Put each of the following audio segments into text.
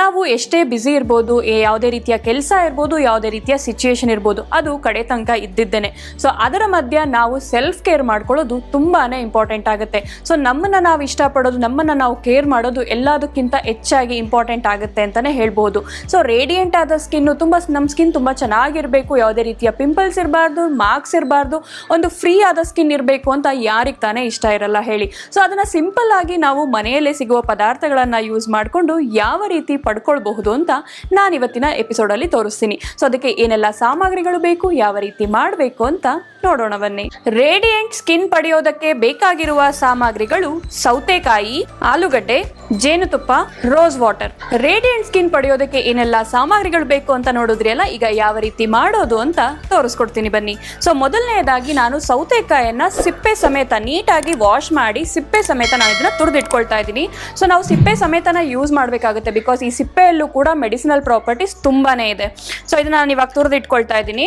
ನಾವು ಎಷ್ಟೇ ಬ್ಯುಸಿ ಇರ್ಬೋದು ಯಾವುದೇ ರೀತಿಯ ಕೆಲಸ ಇರ್ಬೋದು, ಯಾವುದೇ ರೀತಿಯ ಸಿಚುಯೇಷನ್ ಇರ್ಬೋದು, ಅದು ಕಡೆ ತನಕ ಇದ್ದಿದ್ದೇನೆ. ಸೊ ಅದರ ಮಧ್ಯ ನಾವು ಸೆಲ್ಫ್ ಕೇರ್ ಮಾಡ್ಕೊಳ್ಳೋದು ತುಂಬಾ ಇಂಪಾರ್ಟೆಂಟ್ ಆಗುತ್ತೆ. ಸೊ ನಮ್ಮನ್ನು ನಾವು ಇಷ್ಟಪಡೋದು, ನಮ್ಮನ್ನು ನಾವು ಕೇರ್ ಮಾಡೋದು ಎಲ್ಲದಕ್ಕಿಂತ ಹೆಚ್ಚಾಗಿ ಇಂಪಾರ್ಟೆಂಟ್ ಆಗುತ್ತೆ ಅಂತಲೇ ಹೇಳ್ಬೋದು. ಸೊ ರೇಡಿಯಂಟ್ ಆದ ಸ್ಕಿನ್ನು ತುಂಬ ನಮ್ಮ ಸ್ಕಿನ್ ತುಂಬ ಚೆನ್ನಾಗಿರಬೇಕು, ಯಾವುದೇ ರೀತಿಯ ಪಿಂಪಲ್ಸ್ ಇರಬಾರ್ದು ಮಾರ್ಕ್ಸ್ ಇರಬಾರ್ದು, ಒಂದು ಫ್ರೀ ಆದ ಸ್ಕಿನ್ ಇರಬೇಕು ಅಂತ ಯಾರಿಗೆ ತಾನೇ ಇಷ್ಟ ಇರಲ್ಲ ಹೇಳಿ. ಸೊ ಅದನ್ನು ಸಿಂಪಲ್ ಆಗಿ ನಾವು ಮನೆಯಲ್ಲೇ ಸಿಗುವ ಪದಾರ್ಥಗಳನ್ನು ಯೂಸ್ ಮಾಡಿಕೊಂಡು ಯಾವ ರೀತಿ ಪಡ್ಕೊಳ್ಬಹುದು ಅಂತ ನಾನು ಇವತ್ತಿನ ಎಪಿಸೋಡಲ್ಲಿ ತೋರಿಸ್ತೀನಿ. ಸೊ ಅದಕ್ಕೆ ಏನೆಲ್ಲ ಸಾಮಗ್ರಿಗಳು ಬೇಕು, ಯಾವ ರೀತಿ ಮಾಡಬೇಕು ಅಂತ ನೋಡೋಣ ಬನ್ನಿ. ರೇಡಿಯಂಟ್ ಸ್ಕಿನ್ ಪಡೆಯೋದಕ್ಕೆ ಬೇಕಾಗಿರುವ ಸಾಮಗ್ರಿಗಳು ಸೌತೆಕಾಯಿ, ಆಲೂಗಡ್ಡೆ, ಜೇನುತುಪ್ಪ ರೋಸ್ ವಾಟರ್ ರೇಡಿಯಂಟ್ ಸ್ಕಿನ್ ಪಡೆಯೋದಕ್ಕೆ ಏನೆಲ್ಲ ಸಾಮಗ್ರಿಗಳು ಬೇಕು ಅಂತ ನೋಡಿದ್ರಿ ಅಲ್ಲ ಈಗ ಯಾವ ರೀತಿ ಮಾಡೋದು ಅಂತ ತೋರಿಸ್ಕೊಡ್ತೀನಿ ಬನ್ನಿ. ಸೊ ಮೊದಲನೆಯದಾಗಿ ನಾನು ಸೌತೆಕಾಯನ್ನ ಸಿಪ್ಪೆ ಸಮೇತ ನೀಟಾಗಿ ವಾಶ್ ಮಾಡಿ, ಸಿಪ್ಪೆ ಸಮೇತ ನಾನು ಇದನ್ನ ತುರಿದಿಟ್ಕೊಳ್ತಾ ಇದ್ದೀನಿ. ಸೊ ನಾವು ಸಿಪ್ಪೆ ಸಮೇತನ ಯೂಸ್ ಮಾಡಬೇಕಾಗುತ್ತೆ ಬಿಕಾಸ್ ಈ ಸಿಪ್ಪೆಯಲ್ಲೂ ಕೂಡ ಮೆಡಿಸಿನಲ್ ಪ್ರಾಪರ್ಟೀಸ್ ತುಂಬಾನೇ ಇದೆ. ಸೊ ಇದನ್ನ ನಾನು ಇವಾಗ ತುರಿದಿಟ್ಕೊಳ್ತಾ ಇದ್ದೀನಿ.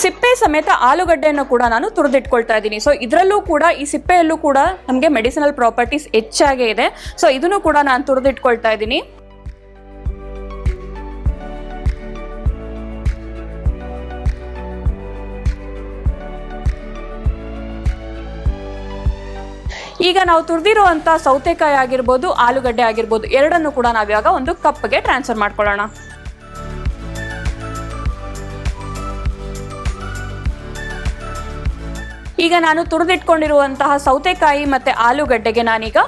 ಸಿಪ್ಪೆ ಸಮೇತ ಆಲೂಗಡ್ಡೆಯನ್ನು ಕೂಡ ನಾನು ತುರಿದಿಟ್ಕೊಳ್ತಾ ಇದ್ದೀನಿ. ಸೊ ಇದರಲ್ಲೂ ಕೂಡ ಈ ಸಿಪ್ಪೆಯಲ್ಲೂ ಕೂಡ ನಮಗೆ ಮೆಡಿಸಿನಲ್ ಪ್ರಾಪರ್ಟೀಸ್ ಹೆಚ್ಚಾಗೇ ಇದೆ. ಸೊ ಇದನ್ನು ಕೂಡ ನಾನು ತುರಿದಿಟ್ಕೊಳ್ತಾ ಇದ್ದೀನಿ. ಈಗ ನಾವು ತುರಿದಿರುವಂಥ ಸೌತೆಕಾಯಿ ಆಗಿರ್ಬೋದು, ಆಲೂಗಡ್ಡೆ ಆಗಿರ್ಬೋದು, ಎರಡನ್ನು ಕೂಡ ನಾವು ಇವಾಗ ಒಂದು ಕಪ್ಗೆ ಟ್ರಾನ್ಸ್ಫರ್ ಮಾಡ್ಕೊಳ್ಳೋಣ. ಈಗ ನಾನು ತುರಿದಿಟ್ಕೊಂಡಿರುವಂತಹ ಸೌತೆಕಾಯಿ ಮತ್ತೆ ಆಲೂಗಡ್ಡೆಗೆ ನಾನೀಗ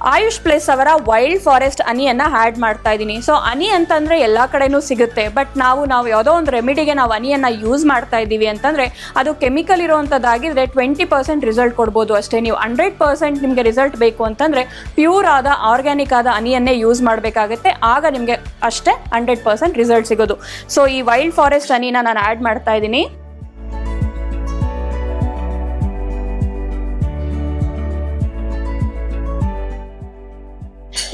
ಆಯುಷ್ ಪ್ಲೇಸ್ ಅವರ ವೈಲ್ಡ್ ಫಾರೆಸ್ಟ್ ಅನಿಯನ್ನ ಆ್ಯಡ್ ಮಾಡ್ತಾ ಇದ್ದೀನಿ ಸೊ ಅನಿ ಅಂತಂದ್ರೆ ಎಲ್ಲ ಕಡೆನೂ ಸಿಗುತ್ತೆ. ಬಟ್ ನಾವು ನಾವು ಯಾವುದೋ ಒಂದು ರೆಮಿಡಿಗೆ ನಾವು ಅನಿಯನ್ನ ಯೂಸ್ ಮಾಡ್ತಾ ಇದ್ದೀವಿ ಅಂತಂದ್ರೆ ಅದು ಕೆಮಿಕಲ್ ಇರುವಂಥದ್ದಾಗಿದ್ರೆ ಟ್ವೆಂಟಿ ಪರ್ಸೆಂಟ್ ರಿಸಲ್ಟ್ ಕೊಡ್ಬೋದು ಅಷ್ಟೇ. ನೀವು ಹಂಡ್ರೆಡ್ ಪರ್ಸೆಂಟ್ ನಿಮಗೆ ರಿಸಲ್ಟ್ ಬೇಕು ಅಂತಂದ್ರೆ ಪ್ಯೂರ್ ಆದ ಆರ್ಗ್ಯಾನಿಕ್ ಆದ ಅನಿಯನ್ನೇ ಯೂಸ್ ಮಾಡಬೇಕಾಗುತ್ತೆ. ಆಗ ನಿಮಗೆ ಅಷ್ಟೇ ಹಂಡ್ರೆಡ್ ಪರ್ಸೆಂಟ್ ರಿಸಲ್ಟ್ ಸಿಗೋದು. ಸೊ ಈ ವೈಲ್ಡ್ ಫಾರೆಸ್ಟ್ ಅನಿನ ನಾನು ಆ್ಯಡ್ ಮಾಡ್ತಾ ಇದ್ದೀನಿ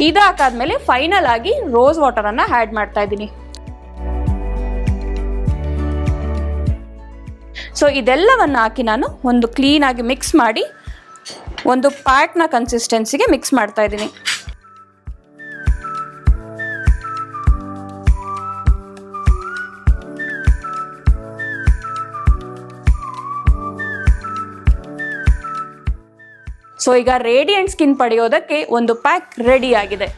ಇದಾಕಾದ್ಮೇಲೆ ಫೈನಲ್ ಆಗಿ ರೋಸ್ ವಾಟರ್ ಅನ್ನ ಆ್ಯಡ್ ಮಾಡ್ತಾ ಇದ್ದೀನಿ. ಸೊ ಇದೆಲ್ಲವನ್ನ ಹಾಕಿ ನಾನು ಒಂದು ಕ್ಲೀನ್ ಆಗಿ ಮಿಕ್ಸ್ ಮಾಡಿ ಒಂದು ಪ್ಯಾಕ್ನ ಕನ್ಸಿಸ್ಟೆನ್ಸಿಗೆ ಮಿಕ್ಸ್ ಮಾಡ್ತಾ ಇದ್ದೀನಿ. ಸೊ ಈಗ ರೇಡಿಯಂಟ್ ಸ್ಕಿನ್ ಪಡೆಯೋದಕ್ಕೆ ಒಂದು ಪ್ಯಾಕ್ ರೆಡಿ ಆಗಿದೆ.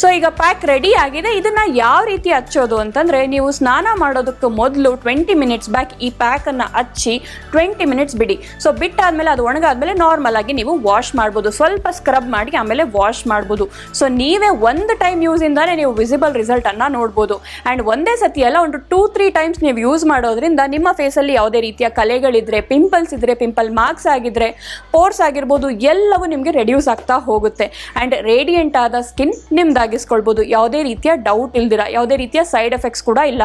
ಸೊ ಈಗ ಪ್ಯಾಕ್ ರೆಡಿ ಆಗಿದೆ. ಇದನ್ನ ಯಾವ ರೀತಿ ಹಚ್ಚೋದು ಅಂತಂದ್ರೆ, ನೀವು ಸ್ನಾನ ಮಾಡೋದಕ್ಕೆ ಮೊದಲು ಟ್ವೆಂಟಿ ಮಿನಿಟ್ಸ್ ಬ್ಯಾಕ್ ಈ ಪ್ಯಾಕ್ ಅನ್ನ ಹಚ್ಚಿ ಟ್ವೆಂಟಿ ಮಿನಿಟ್ಸ್ ಬಿಡಿ. ಸೊ ಬಿಟ್ಟಾದ್ಮೇಲೆ ಅದು ಒಣಗಾದ್ಮೇಲೆ ನಾರ್ಮಲ್ ಆಗಿ ನೀವು ವಾಶ್ ಮಾಡ್ಬೋದು. ಸ್ವಲ್ಪ ಸ್ಕ್ರಬ್ ಮಾಡಿ ಆಮೇಲೆ ವಾಶ್ ಮಾಡ್ಬೋದು. ಸೊ ನೀವೇ ಒಂದು ಟೈಮ್ ಯೂಸ್ ಇಂದಾನೆ ನೀವು ವಿಸಿಬಲ್ ರಿಸಲ್ಟ್ ಅನ್ನ ನೋಡ್ಬೋದು. ಅಂಡ್ ಒಂದೇ ಸತಿ ಅಲ್ಲ, ಒಂದು ಟೂ ತ್ರೀ ಟೈಮ್ಸ್ ನೀವು ಯೂಸ್ ಮಾಡೋದ್ರಿಂದ ನಿಮ್ಮ ಫೇಸಲ್ಲಿ ಯಾವುದೇ ರೀತಿಯ ಕಲೆಗಳಿದ್ರೆ ಪಿಂಪಲ್ಸ್ ಇದ್ರೆ ಪಿಂಪಲ್ ಮಾರ್ಕ್ಸ್ ಆಗಿದ್ರೆ ಪೋರ್ಸ್ ಆಗಿರ್ಬೋದು, ಎಲ್ಲವೂ ನಿಮಗೆ ರೆಡ್ಯೂಸ್ ಆಗ್ತಾ ಹೋಗುತ್ತೆ. ಅಂಡ್ ರೇಡಿಯಂಟ್ ಆದ ಸ್ಕಿನ್ ನಿಮ್ದಾಗಿಸ್ಕೊಳ್ಬೋದು ಯಾವುದೇ ರೀತಿಯ ಡೌಟ್ ಇಲ್ದಿರ ಯಾವುದೇ ರೀತಿಯ ಸೈಡ್ ಎಫೆಕ್ಟ್ಸ್ ಕೂಡ ಇಲ್ಲ.